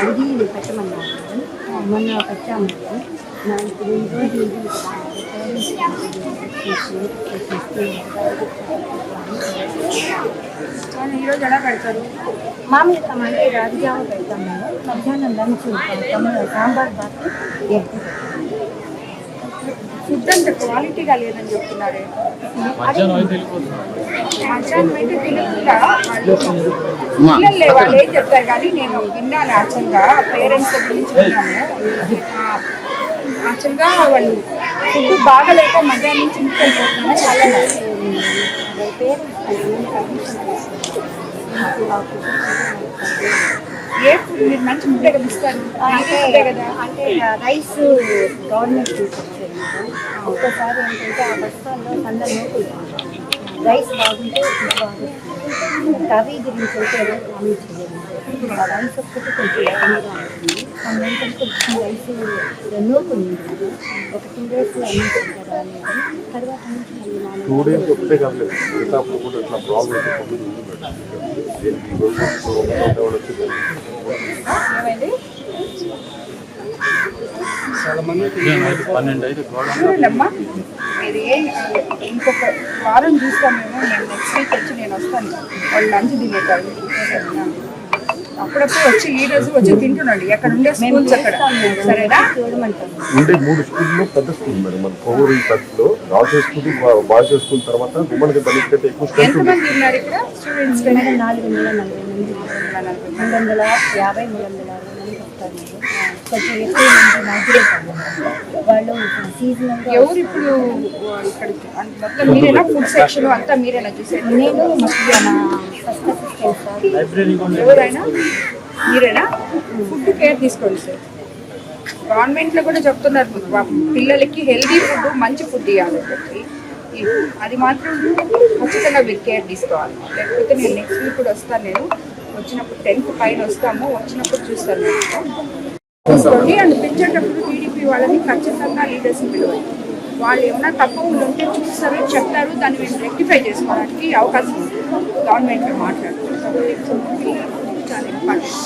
అడిగి పెట్టమన్నారు మొన్న పెట్టాము నా ఇప్పుడు ఈ ఈరోజు ఎలా పెడతారు మామూలు అంటే రాజజావ పెడతాం మేడం మధ్యాహ్నం లంచ్ సాంబార్ బాగా ఫుడ్ అంత క్వాలిటీగా లేదని చెప్తున్నారే. మధ్యాహ్నం అయితే తినకుండా పిల్లలే వాళ్ళు ఏం చెప్తారు కానీ నేను విన్నాను యాక్చువల్గా పేరెంట్స్ గురించి విన్నాను యాక్చువల్గా వాళ్ళు ఫుడ్ బాగలేక మధ్యాహ్నం నుంచి ఇంటికి వెళ్ళిపోతున్నారు. చాలా ఏ ఫుడ్ మీరు మంచి ముద్దే కదా ఇస్తారు? అంటే కదా? అంటే రైస్ గవర్నమెంట్ తీసుకొచ్చారు. ఒక్కోసారి ఏంటంటే ఆ బస్తాల్లో సన్న నోట్లు రైస్ బాగుంటే బాగుంటుంది. కర్రీ గురించి అయితే చేయలేదు. ఆ రైస్ ఒక్కటి కొంచెం ఇబ్బందిగా ఉంటుంది. కొంచెం రైస్ నూకు ఉంది ఒక టూ కదా అనేది తర్వాత నుంచి మళ్ళీ టూ డేస్ ఒకటే కాదు. ఇట్లా ఏమైంది పన్నెండు చూడండమ్మా ఇది ఇంకొక వారం చూస్తామేమో నేను. నెక్స్ట్ వీక్ వచ్చి నేను వస్తాను. వాళ్ళు లంచ్ తినేటారు అప్పుడప్పుడు వచ్చి ఈ రోజు వచ్చి తింటున్నాడు. ఎక్కడ ఉండే స్కూల్స్ అక్కడ? సరేనా? ఉండే మూడు స్కూల్లో పెద్ద స్కూల్ మేడం. మన కోవూరు టచ్లో రాజు స్కూల్ బాయ్స్ స్కూల్ తర్వాత ఎక్కువ ఎంతమంది ఉన్నారు ఇక్కడ? స్టూడెంట్స్ నాలుగు వందల మూడు వందల యాభై మూడు వందల అరవై మంది వస్తారు కొంచెం ఎక్కువ మంది మైగ్రేట్ వాళ్ళు సీజనల్గా ఎవరు ఇప్పుడు మొత్తం మీరేనా ఫుడ్ సెక్షన్ అంతా మీరేనా చూసేది నేను ఎవరైనా? మీరేనా? ఫుడ్ కేర్ తీసుకోండి సార్ గవర్నమెంట్లో కూడా చెప్తున్నారు పిల్లలకి హెల్దీ ఫుడ్ మంచి ఫుడ్ ఇవ్వాలి. అది మాత్రం ఖచ్చితంగా మీరు కేర్ తీసుకోవాలి. లేకపోతే నేను నెక్స్ట్ వీక్ కూడా వస్తాను నేను. వచ్చినప్పుడు టెన్త్ పైన వస్తాము. వచ్చినప్పుడు చూస్తాను నేను. తీసుకోండి అండ్ పిలిచేటప్పుడు టీడీపీ వాళ్ళని ఖచ్చితంగా లీడర్స్ పిలవాలి. వాళ్ళు ఏమైనా తప్పు ఉంటే చూస్తారు చెప్తారు. దాన్ని మేము రెక్టిఫై చేసుకోవడానికి అవకాశం ఉంది. గవర్నమెంట్లో మాట్లాడుతుంది చాలా ఇంపార్టెంట్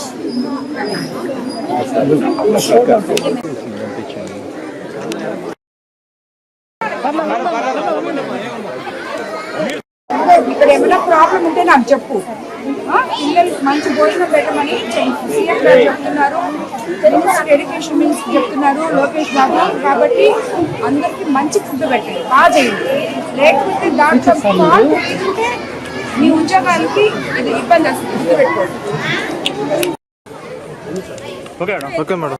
ఇక్కడ ఏమైనా ప్రాబ్లం ఉంటే నాకు చెప్పు. ఆ, పిల్లలకి మంచి భోజనం పెట్టమని సీఎం గారు చెప్తున్నారు. మినిస్టర్ ఎడ్యుకేషన్ మినిస్టర్ చెప్తున్నారు లోకేష్ బాబు. కాబట్టి అందరికి మంచి ఫుడ్ పెట్టండి. బాగా చేయండి. లేకపోతే దాంట్లో ఏంటంటే మీ ఉద్యోగాలకి ఇది ఇబ్బంది వస్తుంది. గుర్తుపెట్టుకోండి ఓకే మేడం. Okay madam.